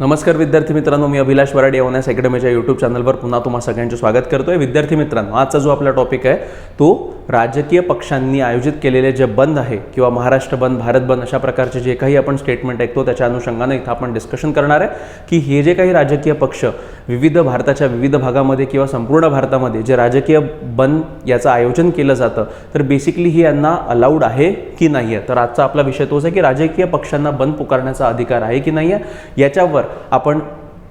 नमस्कार विद्यार्थी मित्रांनो मी अभिलाष वराडे ओनॅस अकॅडमीच्या यूट्यूब चॅनलवर पुन्हा तुम्हा सगळ्यांचे स्वागत करतोय. विद्यार्थी मित्रांनो आजचा जो आपला टॉपिक आहे तो राजकीय पक्षांनी आयोजित केलेले जे बंद आहे किंवा महाराष्ट्र बंद भारत बंद अशा प्रकारचे जे काही आपण स्टेटमेंट ऐकतो त्याच्या अनुषंगानं इथं आपण डिस्कशन करणार आहे. की हे जे काही राजकीय पक्ष विविध भारताच्या विविध भागामध्ये किंवा संपूर्ण भारतामध्ये जे राजकीय बंद याचं आयोजन केलं जातं तर बेसिकली ही यांना अलाउड आहे की नाही आहे तर आजचा आपला विषय तोच आहे की राजकीय पक्षांना बंद पुकारण्याचा अधिकार आहे की नाही आहे याच्यावर आपण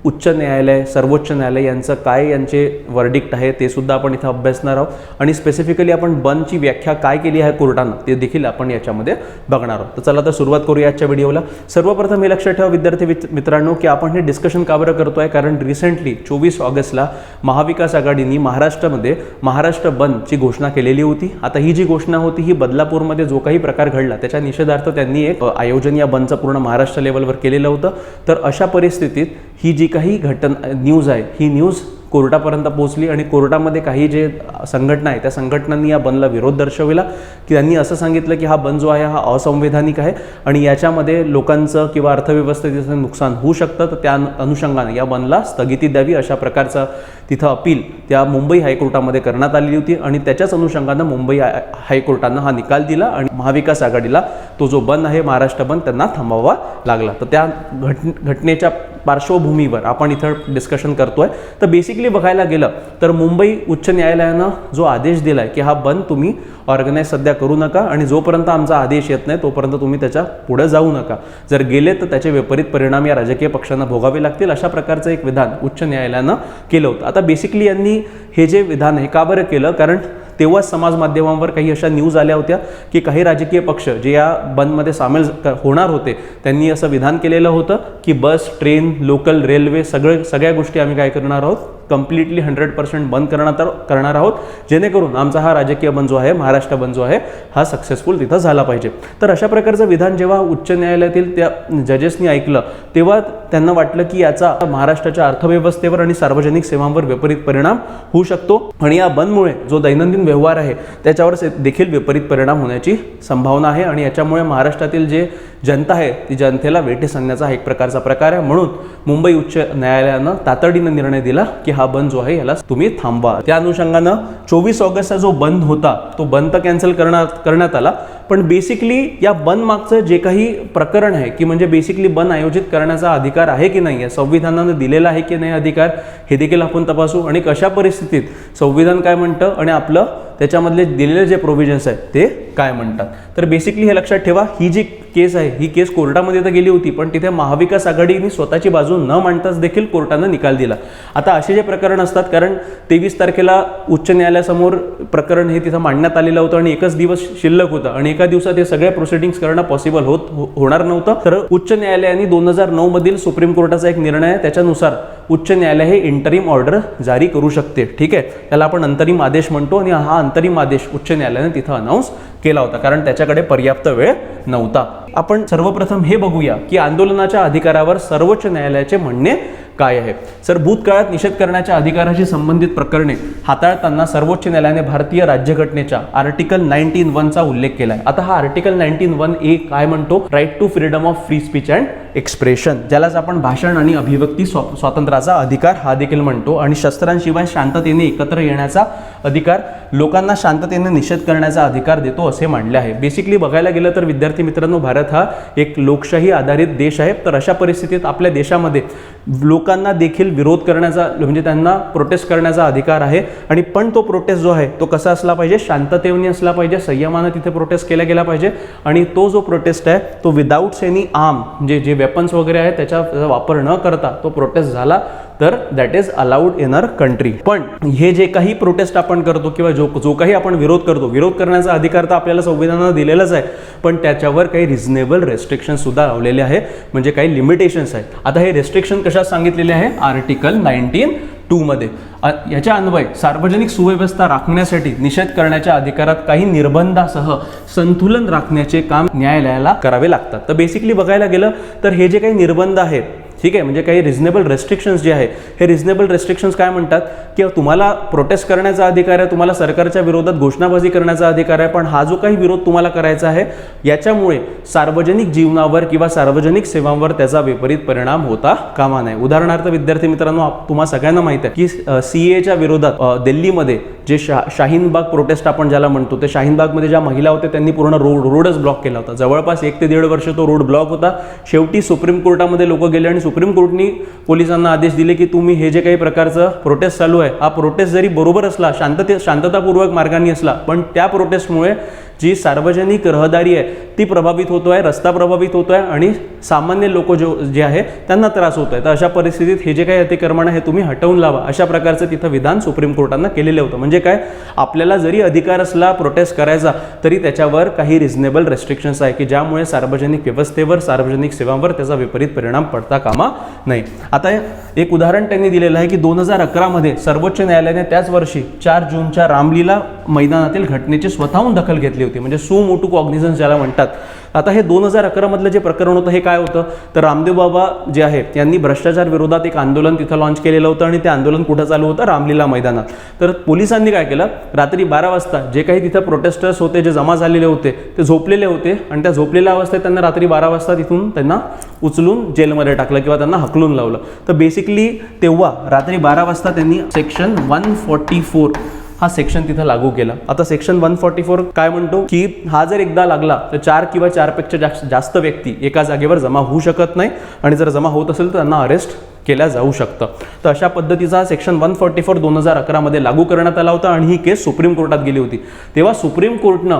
उच्च न्यायालय सर्वोच्च न्यायालय यांचं काय यांचे वर्डिक्ट आहे ते सुद्धा आपण इथं अभ्यासणार आहोत. आणि स्पेसिफिकली आपण बंदची व्याख्या काय केली आहे कोर्टानं ते देखील आपण याच्यामध्ये बघणार आहोत. तर चला तर सुरुवात करूया आजच्या व्हिडिओला. सर्वप्रथम हे लक्षात ठेवा विद्यार्थी मित्रांनो की आपण हे डिस्कशन का बरं करतोय? कारण रिसेंटली चोवीस ऑगस्टला महाविकास आघाडीने महाराष्ट्रामध्ये महाराष्ट्र बंदची घोषणा केलेली होती. आता ही जी घोषणा होती ही बदलापूरमध्ये जो काही प्रकार घडला त्याच्या निषेधार्थ त्यांनी एक आयोजन या बंदचं पूर्ण महाराष्ट्र लेवलवर केलेलं होतं. तर अशा परिस्थितीत ही जी काही घटन न्यूज आहे ही न्यूज कोर्टापर्यंत पोहोचली आणि कोर्टामध्ये काही जे संघटना आहे त्या संघटनांनी या बंदला विरोध दर्शविला की त्यांनी असं सांगितलं की हा बंद जो आहे हा असंवैधानिक आहे आणि याच्यामध्ये लोकांचं किंवा अर्थव्यवस्थेचं नुकसान होऊ शकतं तर त्या अनुषंगाने या बंदला स्थगिती द्यावी अशा प्रकारचं तिथं अपील त्या मुंबई हायकोर्टामध्ये करण्यात आलेली होती आणि त्याच्याच अनुषंगानं मुंबई हायकोर्टानं हा निकाल दिला आणि महाविकास आघाडीला तो जो बंद आहे महाराष्ट्र बंद त्यांना थांबवावा लागला. तर त्या घट घटनेच्या पार्श्वभूमीवर आपण इथं डिस्कशन करतोय. तर बेसिकली बघायला गेलं तर मुंबई उच्च न्यायालयानं जो आदेश दिला आहे की हा बंद तुम्ही ऑर्गनाईज सध्या करू नका आणि जोपर्यंत आमचा आदेश येत नाही तोपर्यंत तुम्ही त्याच्या पुढे जाऊ नका. जर गेले तर त्याचे विपरीत परिणाम या राजकीय पक्षांना भोगावे लागतील अशा प्रकारचं एक विधान उच्च न्यायालयानं केलं होतं. आता बेसिकली यांनी हे जे विधान आहे का बरं केलं? कारण तेव्हाच समाज माध्यमांवर काही अशा न्यूज आल्या होत्या की काही राजकीय पक्ष जे या बंदमध्ये सामील होणार होते त्यांनी असं विधान केलेलं होतं की बस ट्रेन लोकल रेल्वे सगळे सगळ्या गोष्टी आम्ही काय करणार आहोत? कम्प्लिटली हंड्रेड पर्सेंट बंद करणार करणार आहोत. जेणेकरून आमचा हा राजकीय बंद जो आहे महाराष्ट्र बंद जो आहे हा सक्सेसफुल तिथं झाला पाहिजे. तर अशा प्रकारचं विधान जेव्हा उच्च न्यायालयातील त्या जजेसनी ऐकलं तेव्हा त्यांना वाटलं की याचा महाराष्ट्राच्या अर्थव्यवस्थेवर आणि सार्वजनिक सेवांवर विपरीत परिणाम होऊ शकतो. आणि या बंदमुळे जो दैनंदिन व्यवहार आहे त्याच्यावर देखील विपरीत परिणाम होण्याची संभावना आहे. आणि याच्यामुळे महाराष्ट्रातील जे जनता आहे ती जनतेला वेठीस आणण्याचा हा एक प्रकारचा प्रकार आहे. म्हणून मुंबई उच्च न्यायालयानं तातडीनं निर्णय दिला की हा बंद जो आहे याला तुम्ही थांबवा. त्या अनुषंगानं चोवीस ऑगस्टचा जो बंद होता तो बंद तर कॅन्सल करण्यात करण्यात आला. पण बेसिकली या बंद मागचं जे काही प्रकरण आहे की म्हणजे बेसिकली बंद आयोजित करण्याचा अधिकार आहे की नाही आहे संविधानानं दिलेला आहे की नाही अधिकार हे देखील आपण तपासू. आणि कशा परिस्थितीत संविधान काय म्हणतं आणि आपलं त्याच्यामधले दिलेले जे प्रोव्हिजन्स आहेत ते काय म्हणतात? तर बेसिकली हे लक्षात ठेवा ही जी केस आहे ही केस कोर्टामध्ये तर गेली होती पण तिथे महाविकास आघाडीने स्वतःची बाजू न मांडताच देखील कोर्टानं निकाल दिला. आता असे जे प्रकरण असतात कारण तेवीस तारखेला उच्च न्यायालयासमोर प्रकरण हे तिथं मांडण्यात आलेलं होतं आणि एकच दिवस शिल्लक होतं आणि एका दिवसात हे सगळे प्रोसिडिंग्स करणं पॉसिबल होत हो, होणार नव्हतं. तर उच्च न्यायालयाने दोन हजार नऊ मधील सुप्रीम कोर्टाचा एक निर्णय आहे त्याच्यानुसार उच्च न्यायालय हे इंटरिम ऑर्डर जारी करू शकते. ठीक आहे? त्याला आपण अंतरिम आदेश म्हणतो आणि हा अंतरिम आदेश उच्च न्यायालयाने तिथं अनाऊन्स केला होता कारण त्याच्याकडे पर्याप्त वेळ नव्हता. आपण सर्वप्रथम हे बघूया की आंदोलनाच्या अधिकारावर सर्वोच्च न्यायालयाचे म्हणणे काय आहे? सर भूतकाळात निषेध करण्याच्या अधिकाराशी संबंधित प्रकरणे हाताळताना सर्वोच्च न्यायालयाने भारतीय राज्यघटनेच्या आर्टिकल नाईन्टीन वनचा उल्लेख केला आहे आता हा आर्टिकल नाईन्टीन वन ए काय म्हणतो? Right to freedom of free speech and expression ज्यालाच आपण भाषण आणि अभिव्यक्ती स्वा- स्वातंत्र्याचा अधिकार हा देखील म्हणतो आणि शस्त्रांशिवाय शांततेने एकत्र येण्याचा अधिकार लोकांना शांततेने निषेध करण्याचा अधिकार देतो असे मांडले आहे. बेसिकली बघायला गेलं तर विद्यार्थी मित्रांनो भारत हा एक लोकशाही आधारित देश आहे. तर अशा परिस्थितीत आपल्या देशामध्ये लोक लोकांना देखील विरोध करण्याचा म्हणजे त्यांना प्रोटेस्ट करण्याचा अधिकार आहे. आणि पण तो प्रोटेस्ट जो आहे तो कसा असला पाहिजे? शांततेवनी असला पाहिजे संयमानं तिथे प्रोटेस्ट केला गेला पाहिजे. आणि तो जो प्रोटेस्ट आहे तो विदाऊट एनी आर्म म्हणजे जे वेपन्स वगैरे आहे त्याचा वापर न करता तो प्रोटेस्ट झाला. तर that is allowed in our country पण हे जे काही प्रोटेस्ट आपण करतो किंवा जो जो काही आपण विरोध करतो विरोध करण्याचा अधिकार तर आपल्याला संविधानानं दिलेलाच आहे पण त्याच्यावर काही रिझनेबल रेस्ट्रिक्शन सुद्धा लावलेले आहे म्हणजे काही लिमिटेशन्स आहेत. आता हे रेस्ट्रिक्शन कशात सांगितलेले आहे? आर्टिकल नाईन्टीन टूमध्ये याच्या अन्वये सार्वजनिक सुव्यवस्था राखण्यासाठी निषेध करण्याच्या अधिकारात काही निर्बंधासह संतुलन राखण्याचे काम न्यायालयाला करावे लागतात. तर बेसिकली बघायला गेलं तर हे जे काही निर्बंध आहेत ठीक आहे म्हणजे काही रिझनेबल रेस्ट्रिक्शन्स जे आहे हे रिझनेबल रेस्ट्रिक्शन्स काय म्हणतात? की तुम्हाला प्रोटेस्ट करण्याचा अधिकार आहे तुम्हाला सरकारच्या विरोधात घोषणाबाजी करण्याचा अधिकार आहे पण हा जो काही विरोध तुम्हाला करायचा आहे याच्यामुळे सार्वजनिक जीवनावर किंवा सार्वजनिक सेवांवर त्याचा विपरीत परिणाम होता कामा नये. उदाहरणार्थ विद्यार्थी मित्रांनो तुम्हाला सगळ्यांना माहिती आहे की सी एच्या विरोधात दिल्लीमध्ये जे शा शाहीनबाग प्रोटेस्ट आपण ज्याला म्हणतो ते शाहीनबागमध्ये ज्या महिला होत्या त्यांनी पूर्ण रोड रोडच ब्लॉक केला होता. जवळपास एक ते दीड वर्ष तो रोड ब्लॉक होता. शेवटी सुप्रीम कोर्टामध्ये लोक गेले आणि सुप्रीम कोर्टनी पोलिसांना आदेश दिले की तुम्ही हे जे काही प्रकारचं प्रोटेस्ट चालू आहे हा प्रोटेस्ट जरी बरोबर असला शांतते शांततापूर्वक मार्गाने असला पण त्या प्रोटेस्टमुळे जी सार्वजनिक रहदारी आहे ती प्रभावित होतो आहे रस्ता प्रभावित होतो आहे आणि सामान्य लोक जो जे आहे त्यांना त्रास होत आहे तर अशा परिस्थितीत हे जे काही अतिक्रमण आहे तुम्ही हटवून लावा. अशा प्रकारचं तिथं विधान सुप्रीम कोर्टानं केलेलं होतं. म्हणजे काय? आपल्याला जरी अधिकार असला प्रोटेस्ट करायचा तरी त्याच्यावर काही रिझनेबल रेस्ट्रिक्शन्स आहे की ज्यामुळे सार्वजनिक व्यवस्थेवर सार्वजनिक सेवांवर त्याचा विपरीत परिणाम पडता कामा नाही आता एक उदाहरण त्यांनी दिलेलं आहे की दोन हजार अकरामध्ये सर्वोच्च न्यायालयाने त्याच वर्षी चार जूनच्या रामलीला मैदानातील घटनेची स्वतःहून दखल घेतली होती. म्हणजे सू मोटू कॉग्निझन्स ज्याला म्हणतात. आता हे दोन हजार अकरामधलं जे प्रकरण होतं हे काय होतं? तर रामदेव बाबा जे आहे यांनी भ्रष्टाचार विरोधात एक आंदोलन तिथं लॉन्च केलेलं होतं आणि ते आंदोलन कुठं चालू होतं? रामलीला मैदानात. तर पोलिसांनी काय केलं? रात्री बारा वाजता जे काही तिथं प्रोटेस्टर्स होते जे जमा झालेले होते ते झोपलेले होते आणि त्या झोपलेल्या अवस्थेत त्यांना रात्री बारा वाजता तिथून त्यांना उचलून जेलमध्ये टाकलं किंवा त्यांना हकलून लावलं. तर बेसिकली तेव्हा रात्री बारा वाजता त्यांनी सेक्शन वन फॉर्टी फोर हा सेक्शन तिथं लागू केला. आता सेक्शन वन फॉर्टी फोर काय म्हणतो? की हा जर एकदा लागला तर चार किंवा चारपेक्षा जास्त जास्त व्यक्ती एका जागेवर जमा होऊ शकत नाही. आणि जर जमा होत असेल तर त्यांना अरेस्ट केल्या जाऊ शकतं. तर अशा पद्धतीचा सेक्शन वन फोर्टी फोर दोन हजार अकरामध्ये लागू करण्यात आला होता आणि ही केस सुप्रीम कोर्टात गेली होती. तेव्हा सुप्रीम कोर्टनं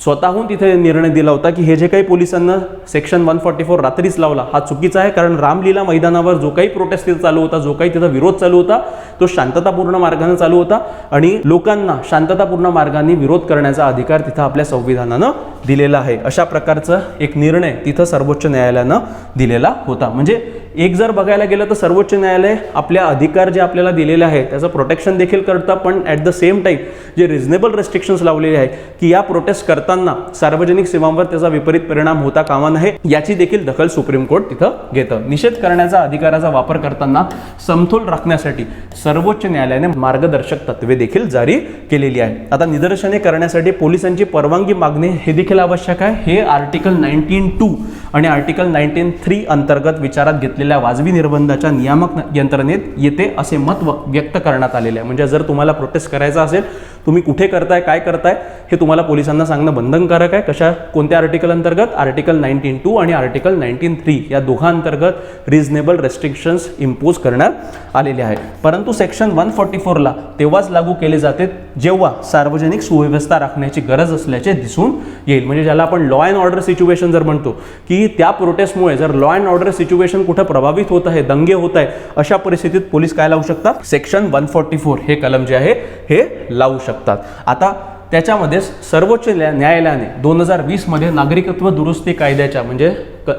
स्वतःहून तिथे निर्णय दिला होता की हे जे काही पोलिसांना सेक्शन वन फोर्टी फोर रात्रीच लावला हा चुकीचा आहे कारण रामलीला मैदानावर जो काही प्रोटेस्ट तिथं चालू होता जो काही तिथं विरोध चालू होता तो शांततापूर्ण मार्गाने चालू होता आणि लोकांना शांततापूर्ण मार्गाने विरोध करण्याचा अधिकार तिथं आपल्या संविधानानं दिलेला आहे. अशा प्रकारचं एक निर्णय तिथं सर्वोच्च न्यायालयानं दिलेला होता. म्हणजे एक जर बघायला गेलं तर सर्वोच्च न्यायालय आपल्या अधिकार जे आपल्याला दिलेले आहे त्याचं प्रोटेक्शन देखील करतं पण ॲट द सेम टाईम जे रिझनेबल रेस्ट्रिक्शन्स लावलेले आहे की या प्रोटेस्ट करताना सार्वजनिक सेवांवर त्याचा विपरीत परिणाम होता कामा नये याची देखील दखल सुप्रीम कोर्ट तिथं घेतं. निषेध करण्याचा अधिकाराचा वापर करताना समतोल राखण्यासाठी सर्वोच्च न्यायालयाने मार्गदर्शक तत्वे देखील जारी केलेली आहे आता निदर्शने करण्यासाठी पोलिसांची परवानगी मागणे हे देखील आवश्यक आहे. हे आर्टिकल नाईन्टीन टू आणि आर्टिकल नाईन्टीन थ्री अंतर्गत विचारात घेतले असलेल्या वाजवी निर्बंधाच्या नियामक यंत्रणेत येते असे मत व- व्यक्त करण्यात आलेले आहे. म्हणजे जर तुम्हाला प्रोटेस्ट करायचा असेल तुम्ही कुठे करताय काय करताय हे तुम्हाला पोलिसांना सांगणं बंधनकारक आहे. कशा कोणत्या आर्टिकल अंतर्गत? आर्टिकल नाईन्टीन टू आणि आर्टिकल नाईन्टीन थ्री या दोघांतर्गत रिझनेबल रेस्ट्रिक्शन्स इम्पोज करण्यात आलेले आहे. परंतु सेक्शन वन फॉर्टी फोरला तेव्हाच लागू केले जाते जेव्हा सार्वजनिक सुव्यवस्था राखण्याची गरज असल्याचे दिसून येईल. म्हणजे ज्याला आपण लॉ अँड ऑर्डर सिच्युएशन जर म्हणतो की त्या प्रोटेस्टमुळे जर लॉ अँड ऑर्डर सिच्युएशन कुठं प्रभावित होत आहे दंगे होत आहे अशा परिस्थितीत पोलीस काय लावू शकतात? सेक्शन वन फोर्टी फोर हे कलम जे आहे हे लावू शकतात. आता त्याच्यामध्ये सर्वोच्च न्यायालयाने दोन हजार वीसमध्ये नागरिकत्व दुरुस्ती कायद्याच्या म्हणजे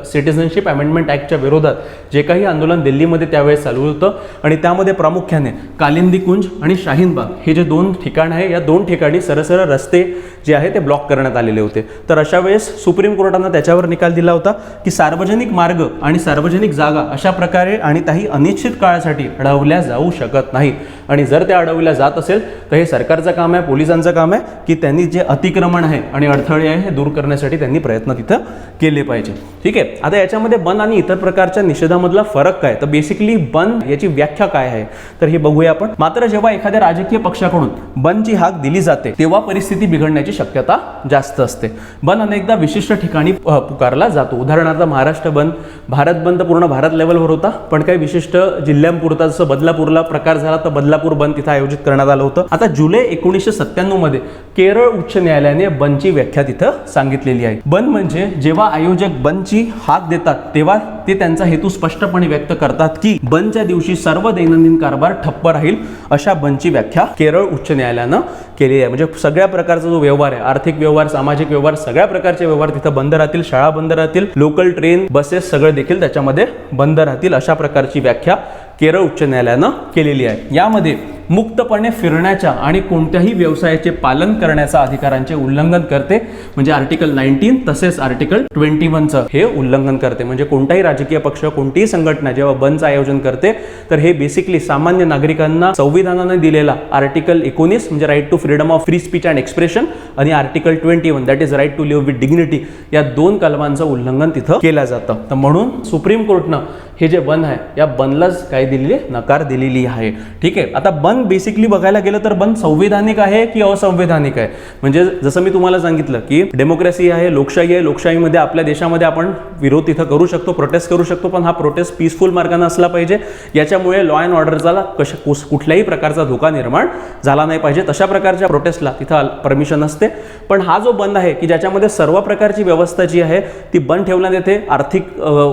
सिटिझनशिप अमेंडमेंट ॲक्टच्या विरोधात जे काही आंदोलन दिल्लीमध्ये त्यावेळेस चालू होतं आणि त्यामध्ये प्रामुख्याने कालिंदी कुंज आणि शाहीनबाग हे जे दोन ठिकाण आहे या दोन ठिकाणी सरसर रस्ते जे आहे ते ब्लॉक करण्यात आलेले होते. तर अशा वेळेस सुप्रीम कोर्टानं त्याच्यावर निकाल दिला होता की सार्वजनिक मार्ग आणि सार्वजनिक जागा अशा प्रकारे आणि काही अनिश्चित काळासाठी अडवल्या जाऊ शकत नाही. आणि जर त्या अडवल्या जात असेल तर हे सरकारचं काम आहे पोलिसांचं काम आहे की त्यांनी जे अतिक्रमण आहे आणि अडथळे आहे हे दूर करण्यासाठी त्यांनी प्रयत्न तिथं केले पाहिजे. ठीक आहे. आता याच्यामध्ये बंद आणि इतर प्रकारच्या निषेधामधला फरक काय? तर बेसिकली बंद याची व्याख्या काय आहे? तर हे बघूया आपण. मात्र जेव्हा एखाद्या राजकीय पक्षाकडून बंदची हाक दिली जाते तेव्हा परिस्थिती बिघडण्याची शक्यता जास्त असते. बंद अनेकदा विशिष्ट ठिकाणी पुकारला जातो. उदाहरणार्थ महाराष्ट्र बंद भारत बंद पूर्ण भारत लेवलवर होता. पण काही विशिष्ट जिल्ह्यांपुरता जसं बदलापूरला प्रकार झाला तर बदलापूर बंद तिथं आयोजित करण्यात आलं होतं. आता जुलै एकोणीसशे सत्त्याण्णवमध्ये केरळ उच्च न्यायालयाने बंदची व्याख्या तिथं सांगितलेली आहे. बंद म्हणजे जेव्हा आयोजक बंदची हाक देतात. तेव्हा ते त्यांचा हेतू स्पष्टपणे व्यक्त करतात की बंदच्या दिवशी सर्व दैनंदिन कारभार ठप्प राहील अशा बंदची व्याख्या केरळ उच्च न्यायालयानं केलेली आहे. म्हणजे सगळ्या प्रकारचा जो व्यवहार आहे आर्थिक व्यवहार सामाजिक व्यवहार सगळ्या प्रकारचे व्यवहार तिथं बंद राहतील शाळा बंद राहतील लोकल ट्रेन बसेस सगळे देखील त्याच्यामध्ये बंद राहतील अशा प्रकारची व्याख्या केरळ उच्च न्यायालयानं केलेली आहे. यामध्ये मुक्तपणे फिरण्याच्या आणि कोणत्याही व्यवसायाचे पालन करण्याचा अधिकारांचे उल्लंघन करते. म्हणजे आर्टिकल नाईन्टीन तसेच आर्टिकल ट्वेंटी वनचं हे उल्लंघन करते. म्हणजे कोणताही राजकीय पक्ष कोणतीही संघटना जेव्हा बंदचं आयोजन करते तर हे बेसिकली सामान्य नागरिकांना संविधानाने दिलेला आर्टिकल एकोणीस म्हणजे right to freedom of free speech and expression आणि article twenty one that is right to live with dignity या दोन कलमांचं उल्लंघन तिथं केलं जातं. तर म्हणून सुप्रीम कोर्टनं हे जे बंद आहे या बंदलाच काय दिलेली नकार दिलेली आहे. ठीक आहे? आता बंद बेसिकली बघायला गेलं तर बंद संविधानिक आहे की असंवैधानिक आहे? म्हणजे जसं मी तुम्हाला सांगितलं की डेमोक्रेसी आहे लोकशाही आहे लोकशाहीमध्ये आपल्या देशामध्ये आपण विरोध तिथं करू शकतो प्रोटेस्ट करू शकतो पण हा प्रोटेस्ट पीसफुल मार्गाने असला पाहिजे. याच्यामुळे लॉ अँड ऑर्डरचा झाला कशा कुठल्याही प्रकारचा धोका निर्माण झाला नाही पाहिजे. तशा प्रकारच्या प्रोटेस्टला तिथं परमिशन असते पण हा जो बंद आहे की ज्याच्यामध्ये सर्व प्रकारची व्यवस्था जी आहे ती बंद ठेवण्यात येते. आर्थिक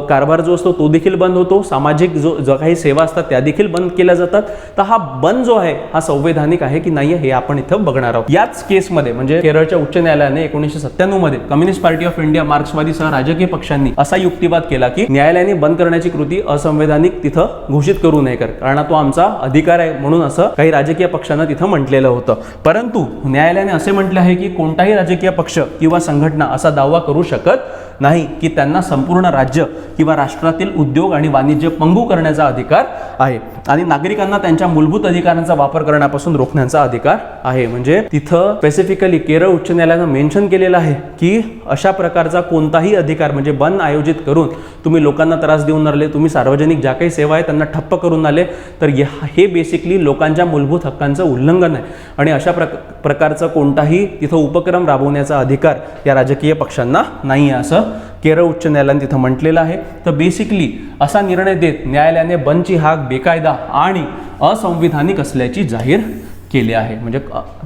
कारभार जो असतो तो देखील बंद होतो. सामाजिक जो जो काही सेवा असतात त्या देखील बंद केल्या जातात. तर हा बंद जो आहे हा संवैधानिक आहे की नाही हे आपण इथं बघणार आहोत. याच केसमध्ये म्हणजे केरळच्या उच्च न्यायालयाने एकोणीसशे सत्त्याण्णवमध्ये कम्युनिस्ट पार्टी ऑफ इंडिया मार्क्सवादी सह राजकीय पक्षांनी असा युक्तिवाद केला की न्यायालयाने बंद करण्याची कृती असंवैधानिक तिथं घोषित करू नये कर कारण तो आमचा अधिकार आहे म्हणून असं काही राजकीय पक्षांना तिथं म्हटलेलं होतं. परंतु न्यायालयाने असे म्हटले आहे की कोणताही राजकीय पक्ष किंवा संघटना असा दावा करू शकत नाही की त्यांना संपूर्ण राज्य किंवा राष्ट्रातील उद्योग आणि वाणिज्य पंगू करण्याचा अधिकार आहे. आणि नागरिकांना त्यांच्या मूलभूत अधिकारांचा वापर करण्यापासून रोखण्याचा अधिकार आहे. म्हणजे तिथं स्पेसिफिकली केरळ उच्च न्यायालयानं मेन्शन केलेलं आहे की अशा प्रकारचा कोणताही अधिकार म्हणजे बंद आयोजित करून तुम्ही लोकांना त्रास देऊन आले तुम्ही सार्वजनिक ज्या काही सेवा आहे त्यांना ठप्प करून आले तर हे बेसिकली लोकांच्या मूलभूत हक्कांचं उल्लंघन आहे. आणि अशा प्रक प्रकारचा कोणताही तिथं उपक्रम राबवण्याचा अधिकार या राजकीय पक्षांना नाही आहे असं केरळ उच्च न्यायालयाने तिथं म्हटलेलं आहे. तर बेसिकली असा निर्णय देत न्यायालयाने बंदची हाक बेकायदा आणि असंविधानिक असल्याची जाहीर केली आहे. म्हणजे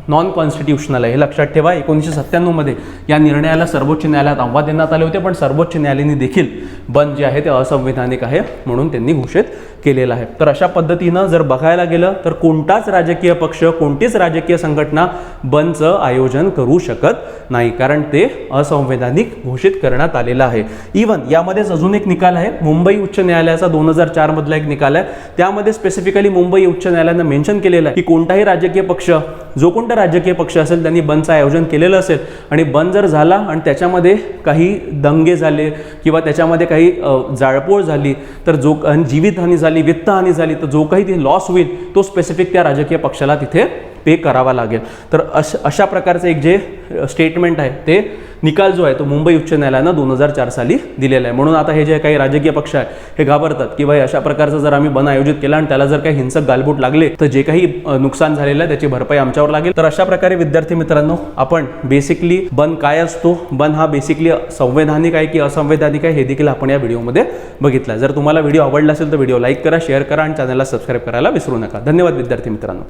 नॉन कॉन्स्टिट्युशनल आहे. हे लक्षात ठेवा. एकोणीसशे सत्त्याण्णवमध्ये या निर्णयाला सर्वोच्च न्यायालयात आव्हान देण्यात आले होते पण सर्वोच्च न्यायालयाने देखील बंद जे आहे ते असंविधानिक आहे म्हणून त्यांनी घोषित केलेला आहे. तर अशा पद्धतीनं जर बघायला गेलं तर कोणताच राजकीय पक्ष कोणतीच राजकीय संघटना बंदचं आयोजन करू शकत नाही. कारण ते असंवैधानिक घोषित करण्यात आलेलं आहे. इवन यामध्येच अजून एक निकाल आहे. मुंबई उच्च न्यायालयाचा दोन हजार चारमधला एक निकाल आहे. त्यामध्ये स्पेसिफिकली मुंबई उच्च न्यायालयानं मेन्शन केलेलं आहे की कोणताही राजकीय पक्ष जो कोणता राजकीय पक्ष असेल त्यांनी बंदचं आयोजन केलेलं असेल आणि बंद जर झाला आणि त्याच्यामध्ये काही दंगे झाले किंवा त्याच्यामध्ये काही जाळपोळ झाली तर जो जीवितहानी झाली वित्तहानी झाली तर जो काही ते लॉस होईल तो स्पेसिफिक त्या राजकीय पक्षाला तिथे पे करावा लागेल. तर अश अशा प्रकारचं एक जे स्टेटमेंट आहे ते निकाल जो आहे तो मुंबई उच्च न्यायालयानं दोन हजार चार साली दिलेला आहे. म्हणून आता हे जे काही राजकीय पक्ष आहे हे घाबरतात की भाई अशा प्रकारचं जर आम्ही बन आयोजित केला आणि त्याला जर काही हिंसक गालबोट लागले तर जे काही नुकसान झालेलं आहे त्याची भरपाई आमच्यावर लागेल. तर अशा प्रकारे विद्यार्थी मित्रांनो आपण बेसिकली बन काय असतो बन हा बेसिकली संवैधानिक आहे की असंवैधानिक आहे हे देखील आपण या व्हिडिओमध्ये बघितलं. जर तुम्हाला व्हिडिओ आवडला असेल तर व्हिडिओ लाईक करा शेअर करा आणि चॅनलला सबस्क्राईब करायला विसरू नका. धन्यवाद विद्यार्थी मित्रांनो.